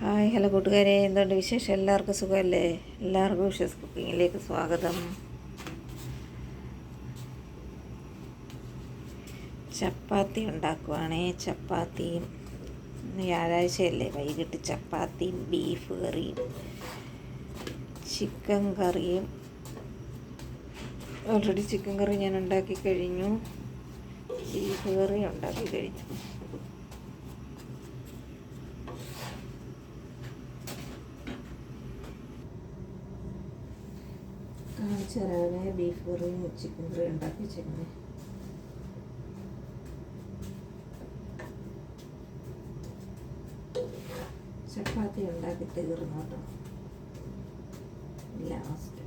Hi hello കൂട്ടുകാരെ. എന്തുകൊണ്ട് വിശേഷം? എല്ലാവർക്കും സുഖമല്ലേ? എല്ലാവർക്കും വിശേഷ കുക്കിങ്ങിലേക്ക് സ്വാഗതം. ചപ്പാത്തി ഉണ്ടാക്കുവാണേ. ചപ്പാത്തിയും വ്യാഴാഴ്ചയല്ലേ? വൈകിട്ട് ചപ്പാത്തിയും ബീഫ് കറിയും ചിക്കൻ കറിയും. ഓൾറെഡി ചിക്കൻ കറി ഞാൻ ഉണ്ടാക്കി കഴിഞ്ഞു. ബീഫ് കറി ഉണ്ടാക്കി കഴിഞ്ഞു. തരാവേ ബീഫ് കറിയും ചിക്കൻ കറിയും ഉണ്ടാക്കി വെച്ചിരുന്നു ചപ്പാത്തി ഉണ്ടാക്കി തീർന്നു കേട്ടോ ലാസ്റ്റ്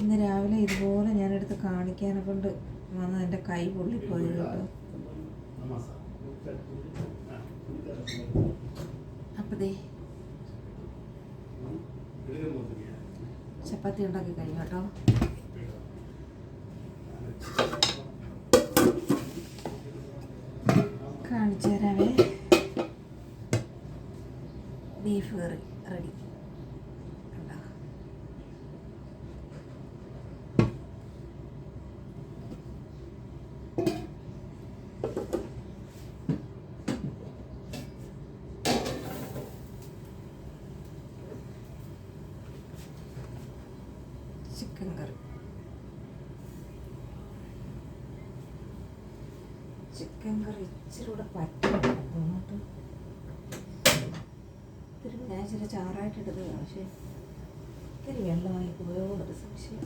ഇന്ന് രാവിലെ ഇതുപോലെ ഞാനെടുത്ത് കാണിക്കാനെ കൊണ്ട് വന്ന് എന്റെ കൈ പൊള്ളിപ്പോയി കേട്ടോ അപ്പോൾ ദേ ചപ്പാത്തി ഉണ്ടാക്കി കഴിഞ്ഞു കേട്ടോ. കാണിച്ചു തരാവേ. ബീഫ് കറി റെഡി കണ്ടോ ചിക്കൻ കറി ചിക്കൻ കറി ഇച്ചിരി കൂടെ പറ്റുന്നുണ്ട്. തോന്നിട്ട്. ഇത്തിരി ഞാൻ ഇച്ചിരി ചാറായിട്ട് എടുത്തതാണ് പക്ഷേ ഇത്തിരി വെള്ളമായി പോയോ എന്നൊരു സംശയം.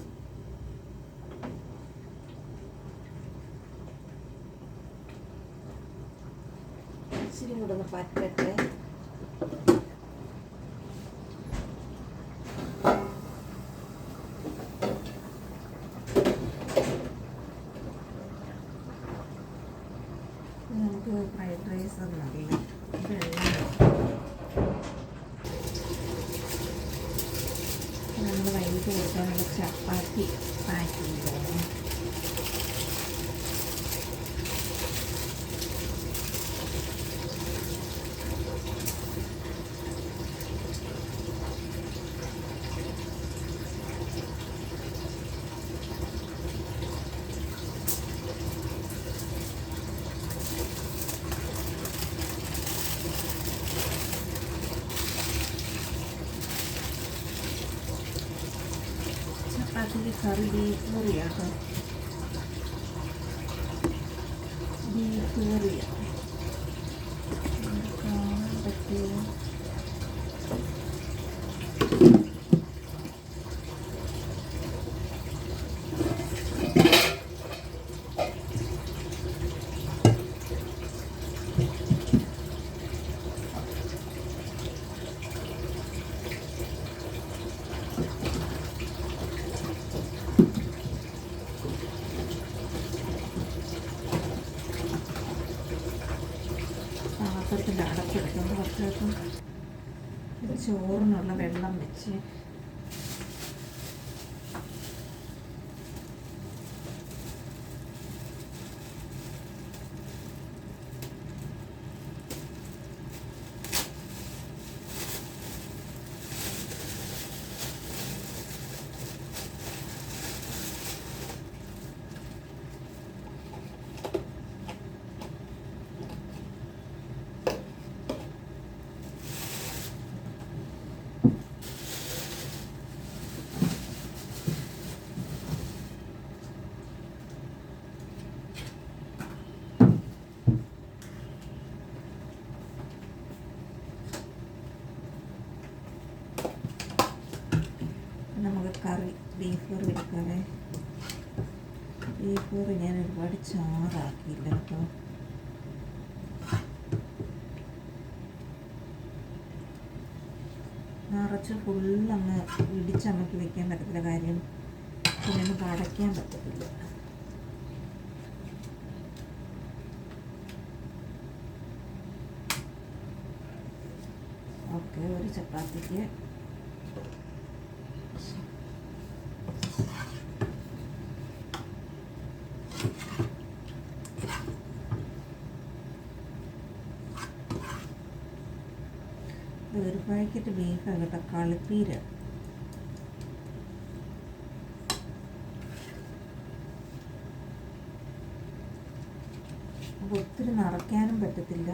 ഇച്ചിരി കൂടെ ഒന്ന് പറ്റട്ടെ നമുക്ക് ഫ്രൈഡ് റൈസ് ഒന്നല്ല നമ്മൾ വൈകിട്ട് കൊടുക്കാനുള്ള ചപ്പാത്തി പാക്ക് ചെയ്തതാണ് ചപ്പാത്തിന്റെ കറി ബീഫ് ചോറിനുള്ള വെള്ളം വെച്ച് ബീഫ് കൂറ് ഞാൻ ഒരുപാട് ചാറാക്കിയില്ല കേട്ടോ. നിറച്ച് ഫുള്ളങ്ങ് ഇടിച്ചമക്കി വെക്കാൻ പറ്റത്തില്ല കാര്യം. പിന്നെ ഒന്ന് അടയ്ക്കാൻ പറ്റത്തില്ല. ഓക്കെ ഒരു ചപ്പാത്തിക്ക് പാക്കറ്റ് ബീഫാണ് കേട്ടോ കളിപ്പീര്. അപ്പോൾ ഒത്തിരി നിറയ്ക്കാനും പറ്റത്തില്ല.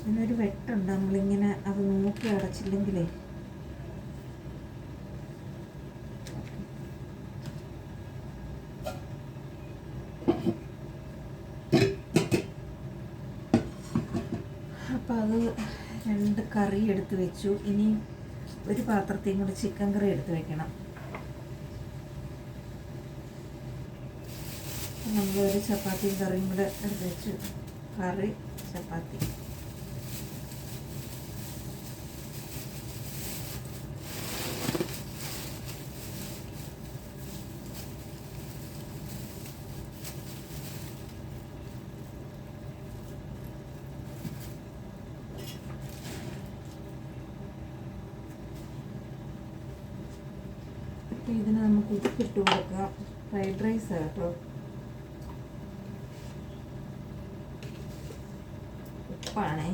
ഇതിനൊരു വെട്ടുണ്ട്. നമ്മളിങ്ങനെ അത് നോക്കി അടച്ചില്ലെങ്കിലേ. അപ്പം അത് രണ്ട് കറി എടുത്ത് വെച്ചു. ഇനി ഒരു പാത്രത്തെയും കൂടി ചിക്കൻ കറി എടുത്ത് വെക്കണം. നമ്മൾ ഒരു ചപ്പാത്തിയും കറിയും കൂടെ എടുത്ത് വെച്ചു. കറി ചപ്പാത്തി. അപ്പം ഇട്ട് കൊടുക്കാം ഫ്രൈഡ് റൈസ് കേട്ടോ. ഉപ്പാണേ.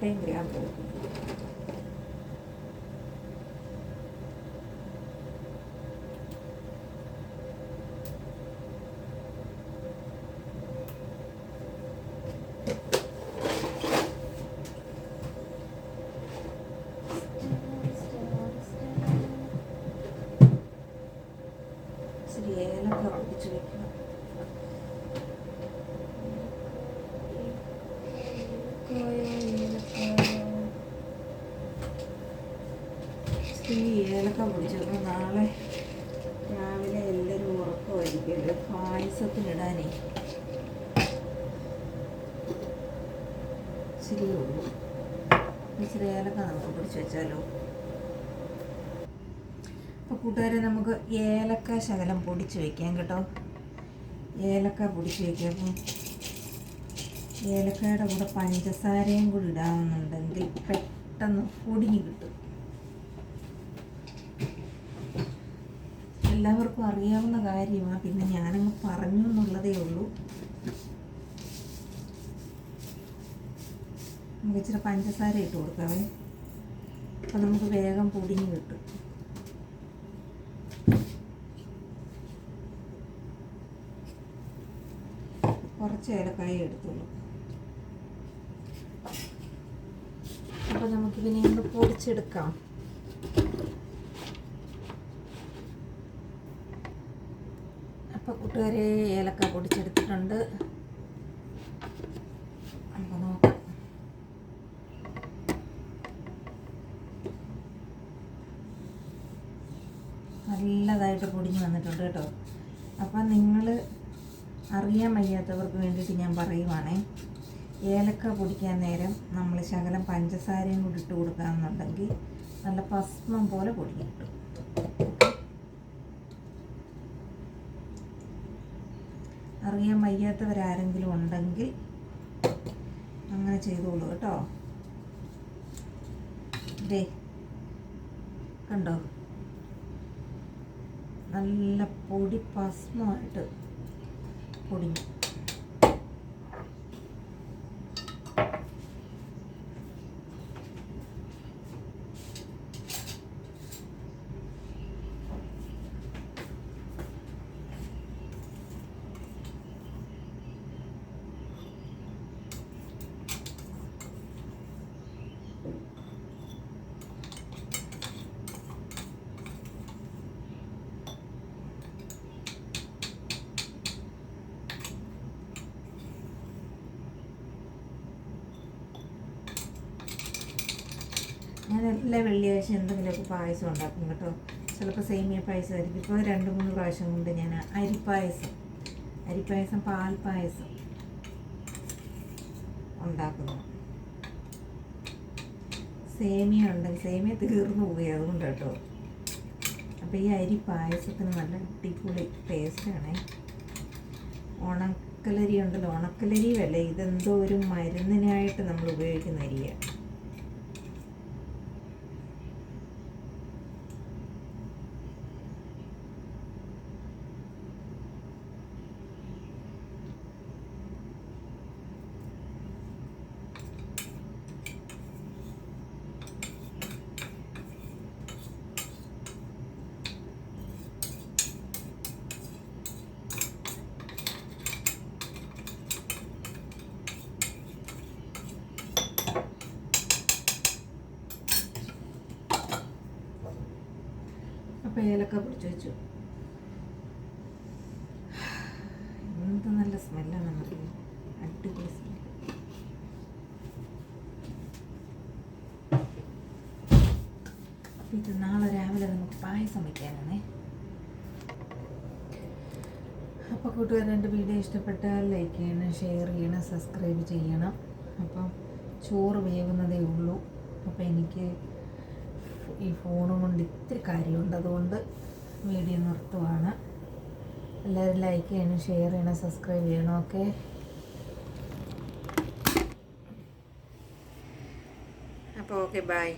Henry Abel. ഏലക്ക പൊടിച്ചു നാളെ രാവിലെ എല്ലാവരും ഉറപ്പായിരിക്കും പായസത്തിനിടാനേ ഇച്ചിരി ഇച്ചിരി ഏലക്ക നമുക്ക് പൊടിച്ച് വെച്ചാലോ. അപ്പോൾ കൂട്ടുകാരെ നമുക്ക് ഏലക്ക ശകലം പൊടിച്ച് വെക്കാം കേട്ടോ. ഏലക്ക പൊടിച്ച് വയ്ക്കാം അപ്പം ഏലക്കയുടെ കൂടെ പഞ്ചസാരയും കൂടി ഇടാവുന്നുണ്ടെങ്കിൽ പെട്ടെന്ന് പൊടിഞ്ഞ് കിട്ടും. എല്ലാവർക്കും അറിയാവുന്ന കാര്യമാണ് പിന്നെ ഞാനങ്ങ് പറഞ്ഞു എന്നുള്ളതേ ഉള്ളൂ. നമുക്ക് ഇച്ചിരി പഞ്ചസാര ഇട്ട് കൊടുക്കാവേ. അപ്പം നമുക്ക് വേഗം പൊടിഞ്ഞ് കിട്ടും. കുറച്ച് ഏലക്കായ എടുത്തുള്ളൂ. അപ്പോൾ നമുക്കിതിനെ ഒന്ന് പൊടിച്ചെടുക്കാം. കൂട്ടുകാരെ ഏലക്ക പൊടിച്ചെടുത്തിട്ടുണ്ട്. നല്ലതായിട്ട് പൊടിഞ്ഞ് വന്നിട്ടുണ്ട് കേട്ടോ. അപ്പം നിങ്ങൾ അറിയാൻ വയ്യാത്തവർക്ക് വേണ്ടിയിട്ട് ഞാൻ പറയുവാണേ. ഏലക്ക പൊടിക്കാൻ നേരം നമ്മൾ ശകലം പഞ്ചസാരയും കൂടി ഇട്ട് കൊടുക്കുകയെന്നുണ്ടെങ്കിൽ നല്ല ഭസ്മം പോലെ പൊടിഞ്ഞ് അറിയാൻ വയ്യാത്തവരാരെങ്കിലും ഉണ്ടെങ്കിൽ അങ്ങനെ ചെയ്തോളൂ കേട്ടോ. ദേ കണ്ടോ? നല്ല പൊടി പസ്മമായിട്ട് പൊടിഞ്ഞു. എല്ലാ വെള്ളിയാഴ്ച എന്തെങ്കിലുമൊക്കെ പായസം ഉണ്ടാക്കും കേട്ടോ. ചിലപ്പോൾ സേമിയ പായസം ആയിരിക്കും. ഇപ്പോൾ രണ്ട് മൂന്ന് പ്രാവശ്യം കൊണ്ട് ഞാൻ അരിപ്പായസം അരിപ്പായസം പാൽ പായസം ഉണ്ടാക്കുന്നു. സേമിയ ഉണ്ടെങ്കിൽ സേമിയ തീർന്നു പോയി അതുകൊണ്ട് കേട്ടോ. അപ്പോൾ ഈ അരി പായസത്തിന് നല്ല അടിപൊളി ടേസ്റ്റാണേ ഉണക്കലരി ഉണ്ടല്ലോ ഉണക്കലരി വല്ല ഇതെന്തോ ഒരു മരുന്നിനായിട്ട് നമ്മൾ ഉപയോഗിക്കുന്ന അരിയാണ് അപ്പോൾ ഏലക്ക പൊടിച്ച് വെച്ചു. എന്ത് നല്ല സ്മെല്ലാണ് നമുക്ക്. അടിപൊളി സ്മെല്ല് ഇത് നാളെ രാവിലെ നമുക്ക് പായസം വയ്ക്കാനാണേ അപ്പോൾ കൂട്ടുകാരെ എന്റെ വീഡിയോ ഇഷ്ടപ്പെട്ടാൽ ലൈക്ക് ചെയ്യണം ഷെയർ ചെയ്യണം സബ്സ്ക്രൈബ് ചെയ്യണം. അപ്പം ചോറ് വേവുന്നതേ ഉള്ളൂ. അപ്പോൾ എനിക്ക് ഈ ഫോണും കൊണ്ട് ഇത്തിരി കാര്യമുണ്ട്. അതുകൊണ്ട് വീഡിയോ നിർത്തുവാണ്. എല്ലാവരും ലൈക്ക് ചെയ്യണം ഷെയർ ചെയ്യണം സബ്സ്ക്രൈബ് ചെയ്യണം ഓക്കെ അപ്പോൾ ഓക്കെ ബൈ